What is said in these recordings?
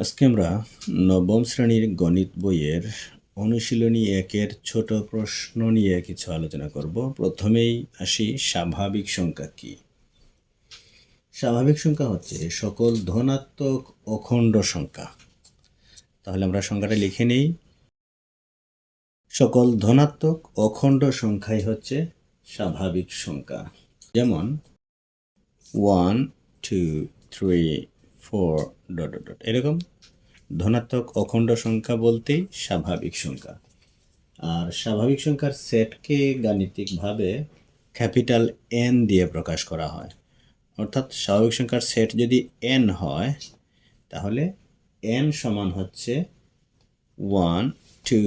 আজকে আমরা নবম শ্রেণির গণিত বইয়ের অনুশীলনী একের ছোট প্রশ্ন নিয়ে কিছু আলোচনা করব। প্রথমেই আসি, স্বাভাবিক সংখ্যা কি? স্বাভাবিক সংখ্যা হচ্ছে সকল ধনাত্মক অখণ্ড সংখ্যা। তাহলে আমরা সংখ্যাটা লিখে নেই। সকল ধনাত্মক অখণ্ড সংখ্যাই হচ্ছে স্বাভাবিক সংখ্যা। যেমন one two three four dot dot এরকম ধনাত্মক অখণ্ড সংখ্যা বলতেই স্বাভাবিক সংখ্যা। আর স্বাভাবিক সংখ্যার সেটকে গাণিতিকভাবে ক্যাপিটাল এন দিয়ে প্রকাশ করা হয়। অর্থাৎ স্বাভাবিক সংখ্যার সেট যদি এন হয়, তাহলে এন সমান হচ্ছে one two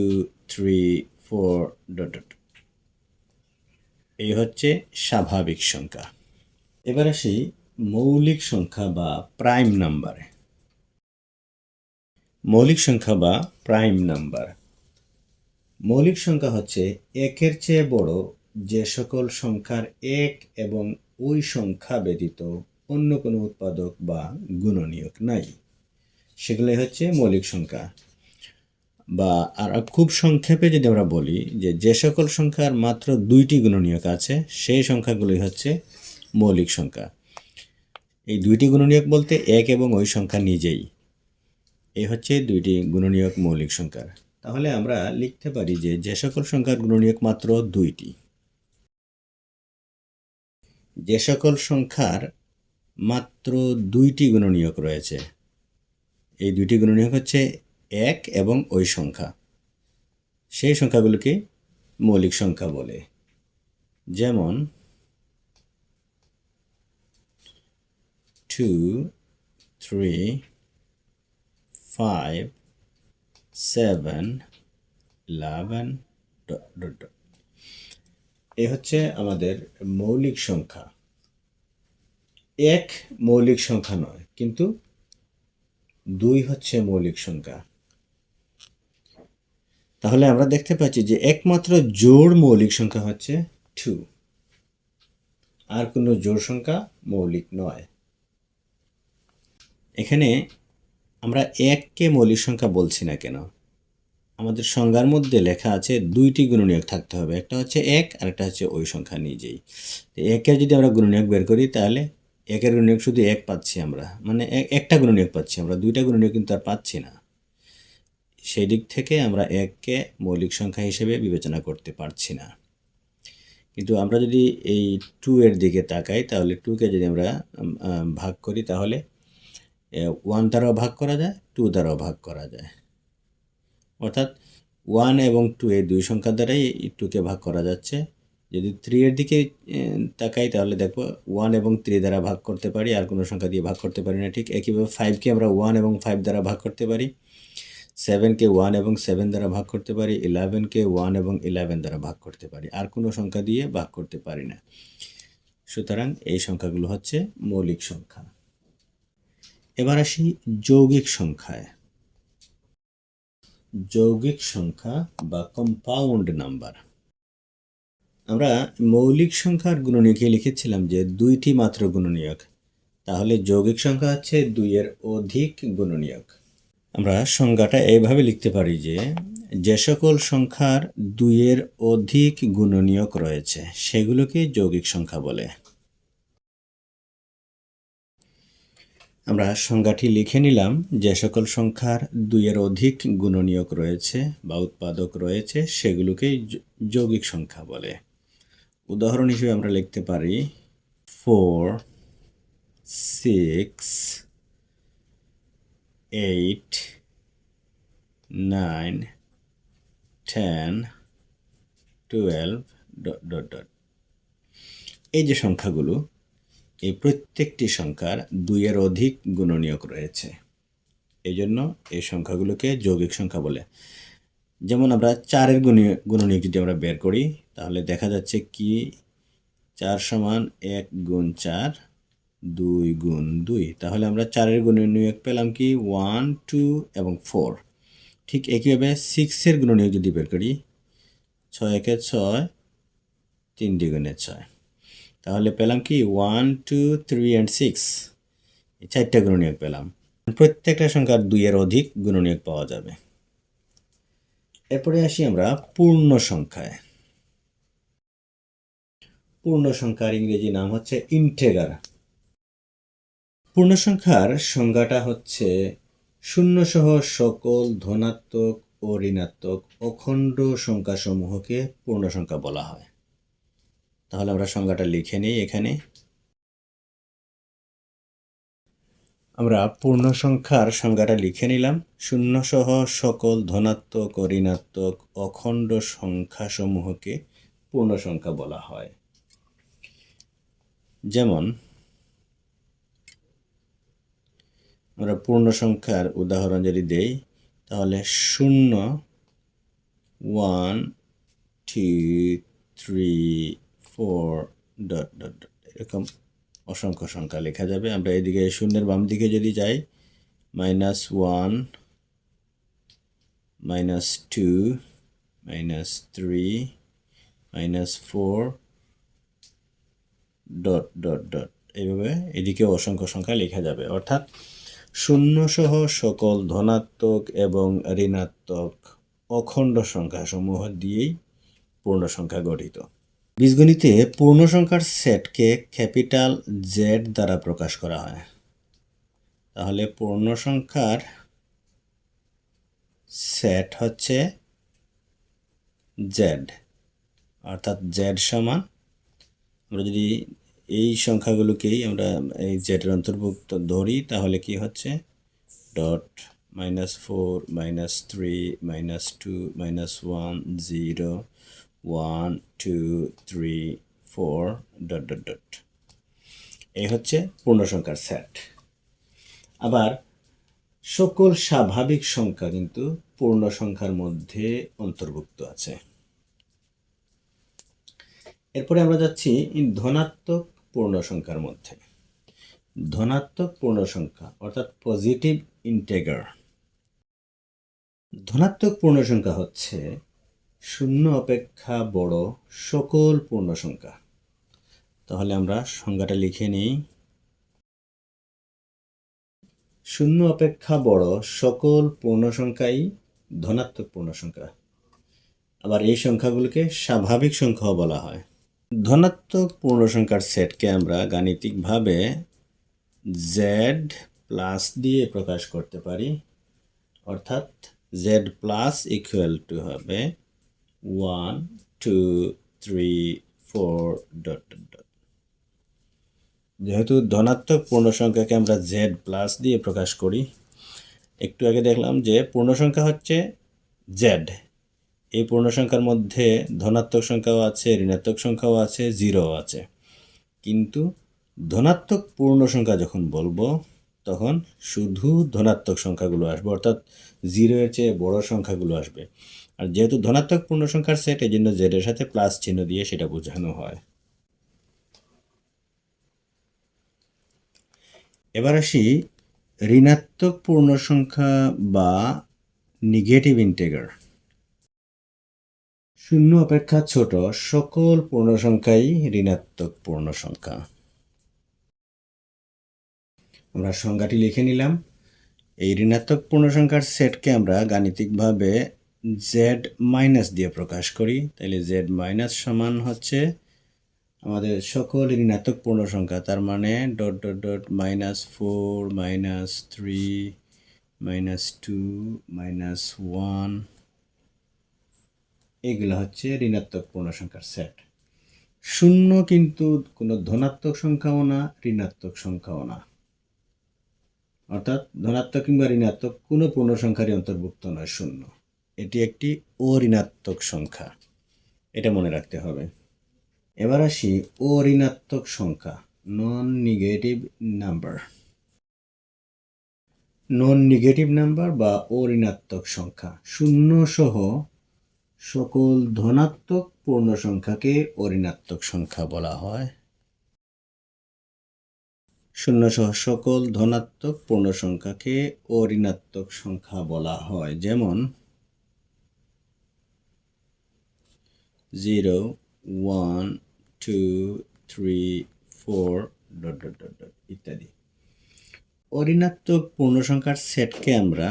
three four dot এই হচ্ছে স্বাভাবিক সংখ্যা। এবার আসি মৌলিক সংখ্যা বা প্রাইম নাম্বারে মৌলিক সংখ্যা বা প্রাইম নাম্বার মৌলিক সংখ্যা হচ্ছে একের চেয়ে বড় যে সকল সংখ্যার এক এবং ওই সংখ্যা ব্যতীত অন্য কোনো উৎপাদক বা গুণনীয়ক নাই। সেগুলোই হচ্ছে মৌলিক সংখ্যা। বা আর খুব সংক্ষেপে যদি আমরা বলি যে যে সকল সংখ্যার মাত্র দুইটি গুণনীয়ক আছে, সেই সংখ্যাগুলোই হচ্ছে মৌলিক সংখ্যা। এই দুইটি গুণনীয়ক বলতে এক এবং ওই সংখ্যা নিজেই। এই হচ্ছে দুইটি গুণনীয়ক মৌলিক সংখ্যার। তাহলে আমরা লিখতে পারি যে যে সকল সংখ্যার গুণনীয়ক মাত্র দুইটি। যে সকল সংখ্যার মাত্র দুইটি গুণনীয়ক রয়েছে। এই দুইটি গুণনীয়ক হচ্ছে এক এবং ওই সংখ্যা। সেই সংখ্যাগুলোকে মৌলিক সংখ্যা বলে। যেমন two three five seven eleven dot dot dot এ হচ্ছে আমাদের মৌলিক সংখ্যা। এক মৌলিক সংখ্যা নয়, কিন্তু দুই হচ্ছে মৌলিক সংখ্যা। তাহলে আমরা দেখতে পাচ্ছি যে একমাত্র জোড় মৌলিক সংখ্যা হচ্ছে টু আর কোনো জোড় সংখ্যা মৌলিক নয়। এখানে আমরা এককে মৌলিক সংখ্যা বলছি না কেন? আমাদের সংজ্ঞার মধ্যে লেখা আছে দুইটি গুণনীয়ক থাকতে হবে। একটা হচ্ছে এক, আর একটা হচ্ছে ওই সংখ্যা নিজেই। তো একের যদি আমরা গুণনীয়ক বের করি, তাহলে একের গুণনীয়ক শুধু এক পাচ্ছি আমরা। মানে একটা গুণনীয়ক পাচ্ছি আমরা, দুইটা গুণনীয়ক কিন্তু আর পাচ্ছি না। সেই দিক থেকে আমরা এককে মৌলিক সংখ্যা হিসেবে বিবেচনা করতে পারছি না। কিন্তু আমরা যদি এই টু এর দিকে তাকাই, তাহলে টুকে যদি আমরা ভাগ করি, তাহলে ওয়ান দ্বারাও ভাগ করা যায় টু দ্বারাও ভাগ করা যায়। অর্থাৎ ওয়ান এবং টু এই দুই সংখ্যা দ্বারাই টুকে ভাগ করা যাচ্ছে। যদি থ্রি এর দিকে তাকাই, তাহলে দেখব ওয়ান এবং থ্রি দ্বারা ভাগ করতে পারি, আর কোনো সংখ্যা দিয়ে ভাগ করতে পারি না। ঠিক একইভাবে ফাইভকে আমরা ওয়ান এবং ফাইভ দ্বারা ভাগ করতে পারি। সেভেনকে ওয়ান এবং সেভেন দ্বারা ভাগ করতে পারি। ইলেভেনকে ওয়ান এবং ইলেভেন দ্বারা ভাগ করতে পারি। আর কোনো সংখ্যা দিয়ে ভাগ করতে পারি না। সুতরাং এই সংখ্যাগুলো হচ্ছে মৌলিক সংখ্যা। এবার আসি যৌগিক সংখ্যায়। যৌগিক সংখ্যা বা কম্পাউন্ড নাম্বার আমরা মৌলিক সংখ্যার গুণনীয়কে লিখেছিলাম যে দুইটি মাত্র গুণনীয়ক? তাহলে যৌগিক সংখ্যা হচ্ছে দুইয়ের অধিক গুণনীয়ক। আমরা সংজ্ঞাটা এইভাবে লিখতে পারি যে যে সকল সংখ্যার দুইয়ের অধিক গুণনীয়ক রয়েছে, সেগুলোকে যৌগিক সংখ্যা বলে। আমরা সংজ্ঞাটি লিখে নিলাম, যে সকল সংখ্যার দুইয়ের অধিক গুণনীয়ক রয়েছে বা উৎপাদক রয়েছে, সেগুলোকে যৌগিক সংখ্যা বলে। উদাহরণ হিসেবে আমরা লিখতে পারি four six eight nine ten twelve dot dot dot এই যে সংখ্যাগুলো এই প্রত্যেকটি সংখ্যার দুইয়ের অধিক গুণনীয়ক রয়েছে। এই জন্য এই সংখ্যাগুলোকে যৌগিক সংখ্যা বলে। যেমন আমরা চারের গুণীয় গুণনীয়ক যদি আমরা বের করি, তাহলে দেখা যাচ্ছে কি? চার সমান এক গুণ চার, দুই গুণ দুই। তাহলে আমরা চারের গুণনীয়ক পেলাম কি? ওয়ান, টু এবং ফোর। ঠিক একইভাবে সিক্সের গুণনীয়ক যদি বের করি, ছয় একে ছয়, তিন দ্বিগুণে ছয়। তাহলে পেলাম কি? One two three and six এই চারটা গুণনীয়ক পেলাম। প্রত্যেকটা সংখ্যার দুইয়ের অধিক গুণনীয়ক পাওয়া যাবে। এরপরে আসি আমরা পূর্ণ সংখ্যায়। পূর্ণ সংখ্যার ইংরেজি নাম হচ্ছে ইন্টেগার পূর্ণ সংখ্যার সংজ্ঞাটা হচ্ছে শূন্য সহ সকল ধনাত্মক ও ঋণাত্মক অখণ্ড সংখ্যাসমূহকে পূর্ণ সংখ্যা বলা হয়। তাহলে আমরা সংজ্ঞাটা লিখে নিই এখানে। আমরা পূর্ণ সংখ্যার সংজ্ঞাটা লিখে নিলাম। শূন্য সহ সকল ধনাত্মক, ঋণাত্মক, অখণ্ড সংখ্যাসমূহকে পূর্ণ সংখ্যা বলা হয়। যেমন, আমরা পূর্ণ সংখ্যার উদাহরণ যদি দেই, তাহলে শূন্য one two three four dot dot dot এরকম অসংখ্য সংখ্যা লেখা যাবে। আমরা এদিকে শূন্যের বাম দিকে যদি যাই minus one minus two minus three minus four dot dot dot এইভাবে এদিকে অসংখ্য সংখ্যা লেখা যাবে। অর্থাৎ শূন্য সহ সকল ধনাত্মক এবং ঋণাত্মক অখণ্ড সংখ্যাসমূহ দিয়েই পূর্ণ সংখ্যা গঠিত। বীজগণিতে পূর্ণ সংখ্যার সেটকে ক্যাপিটাল জেড দ্বারা প্রকাশ করা হয়। তাহলে পূর্ণ সংখ্যার সেট হচ্ছে জেড অর্থাৎ জেড সমান, আমরা যদি এই সংখ্যাগুলোকেই আমরা এই জেডের অন্তর্ভুক্ত ধরি, তাহলে কি হচ্ছে? Dot minus four minus three minus two minus one zero one two three four dot dot dot এই হচ্ছে পূর্ণ সংখ্যার সেট আবার সকল স্বাভাবিক সংখ্যা কিন্তু পূর্ণ সংখ্যার মধ্যে অন্তর্ভুক্ত আছে। এরপরে আমরা যাচ্ছি ধনাত্মক পূর্ণ সংখ্যার মধ্যে। ধনাত্মক পূর্ণ সংখ্যা অর্থাৎ পজিটিভ ইন্টেগার ধনাত্মক পূর্ণ সংখ্যা হচ্ছে শূন্য অপেক্ষা বড় সকল পূর্ণ সংখ্যা তাহলে আমরা সংখ্যাটা লিখে নিই। শূন্য অপেক্ষা বড় সকল পূর্ণ সংখ্যাই ধনাত্মক পূর্ণ সংখ্যা আবার এই সংখ্যাগুলোকে স্বাভাবিক সংখ্যাও বলা হয়। ধনাত্মক পূর্ণ সংখ্যার সেটকে আমরা গাণিতিকভাবে জেড প্লাস দিয়ে প্রকাশ করতে পারি। অর্থাৎ জেড প্লাস ইকুয়াল টু হবে one two three four dot dot যেহেতু ধনাত্মক পূর্ণ সংখ্যাকে আমরা জেড প্লাস দিয়ে প্রকাশ করি, একটু আগে দেখলাম যে পূর্ণ সংখ্যা হচ্ছে জেড এই পূর্ণ সংখ্যার মধ্যে ধনাত্মক সংখ্যাও আছে, ঋণাত্মক সংখ্যাও আছে জিরো আছে। কিন্তু ধনাত্মক পূর্ণ সংখ্যা যখন বলব, তখন শুধু ধনাত্মক সংখ্যাগুলো আসবে, অর্থাৎ জিরো এর চেয়ে বড় সংখ্যাগুলো আসবে। আর যেহেতু ধনাত্মক পূর্ণ সংখ্যার সেট এই জন্য জেডের সাথে প্লাস চিহ্ন দিয়ে সেটা বোঝানো হয়। এবার আসি ঋণাত্মক পূর্ণ সংখ্যা বা নেগেটিভ ইন্টেগার শূন্য অপেক্ষা ছোট, সকল পূর্ণ সংখ্যাই ঋণাত্মক পূর্ণ সংখ্যা আমরা সংজ্ঞাটি লিখে নিলাম। এই ঋণাত্মক পূর্ণ সংখ্যার সেটকে আমরা গাণিতিকভাবে জেড মাইনাস দিয়ে প্রকাশ করি তাহলে জেড মাইনাস সমান হচ্ছে আমাদের সকল ঋণাত্মক পূর্ণ সংখ্যা তার মানে dot dot dot minus four minus three minus two minus one এগুলো হচ্ছে ঋণাত্মক পূর্ণ সংখ্যার সেট শূন্য কিন্তু কোনো ধনাত্মক সংখ্যাও না, ঋণাত্মক সংখ্যাও না। অর্থাৎ ধনাত্মক কিংবা ঋণাত্মক কোনো পূর্ণ সংখ্যারই অন্তর্ভুক্ত নয় শূন্য। এটি একটি অঋণাত্মক সংখ্যা। এটা মনে রাখতে হবে। এবার আসি অঋণাত্মক সংখ্যা non negative number non negative number বা অঋণাত্মক সংখ্যা শূন্য সহ সকল ধনাত্মক পূর্ণ সংখ্যাকে অঋণাত্মক সংখ্যা বলা হয়। শূন্য সহ সকল ধনাত্মক পূর্ণ সংখ্যাকে অঋণাত্মক সংখ্যা বলা হয়। যেমন zero one two three four dot dot dot dot ইত্যাদি। অঋণাত্মক পূর্ণ সংখ্যার সেটকে আমরা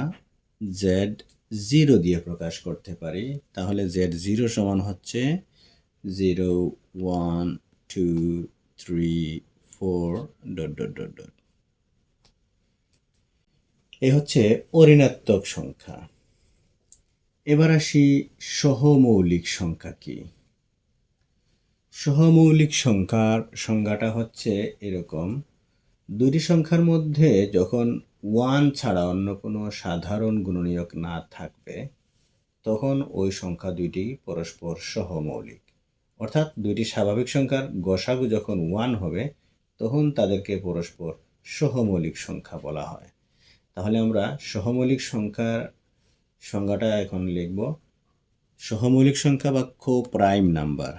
জেড জিরো দিয়ে প্রকাশ করতে পারি। তাহলে জেড জিরো সমান হচ্ছে zero one two three four dot dot dot dot এ হচ্ছে অঋণাত্মক সংখ্যা। এবার আসি সহমৌলিক সংখ্যা কি? সহমৌলিক সংখ্যার সংজ্ঞাটা হচ্ছে এরকম। দুটি সংখ্যার মধ্যে যখন ওয়ান ছাড়া অন্য কোনো সাধারণ গুণনীয়ক না থাকবে, তখন ওই সংখ্যা দুইটি পরস্পর সহমৌলিক। অর্থাৎ দুইটি স্বাভাবিক সংখ্যার গসাগু যখন ওয়ান হবে, তখন তাদেরকে পরস্পর সহমৌলিক সংখ্যা বলা হয়। তাহলে আমরা সহমৌলিক সংখ্যার সংজ্ঞাটা এখন লিখব। সহমৌলিক সংখ্যা বা কো প্রাইম নাম্বার।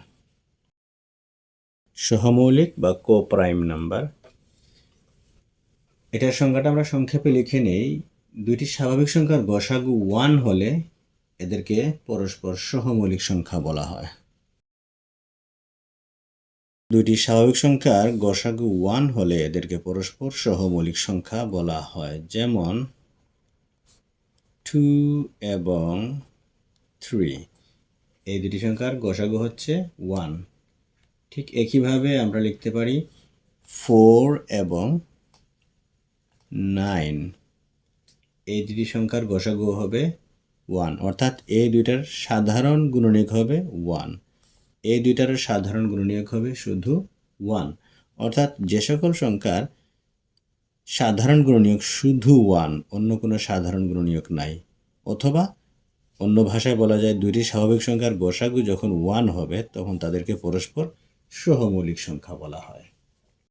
সহমৌলিক বা কো প্রাইম নাম্বার। এটার সংখ্যাটা আমরা সংক্ষেপে লিখে নেই। দুইটি স্বাভাবিক সংখ্যার গসাগু ওয়ান হলে এদেরকে পরস্পর সহমৌলিক সংখ্যা বলা হয়। দুইটি স্বাভাবিক সংখ্যার গসাগু ওয়ান হলে এদেরকে পরস্পর সহমৌলিক সংখ্যা বলা হয়। যেমন টু এবং থ্রি এই দুটি সংখ্যার গসাগু হচ্ছে ওয়ান ঠিক একইভাবে আমরা লিখতে পারি ফোর এবং নাইন এই দুটি সংখ্যার গসাগু হবে ওয়ান অর্থাৎ এই দুইটার সাধারণ গুণনীয়ক হবে ওয়ান এই দুইটার সাধারণ গুণনীয়ক হবে শুধু ওয়ান অর্থাৎ যে সকল সংখ্যার সাধারণ গুণনীয়ক শুধু ওয়ান অন্য কোনো সাধারণ গুণনীয়ক নাই। অথবা অন্য ভাষায় বলা যায়, দুইটি স্বাভাবিক সংখ্যার বসাগু যখন ওয়ান হবে, তখন তাদেরকে পরস্পর সহমৌলিক সংখ্যা বলা হয়।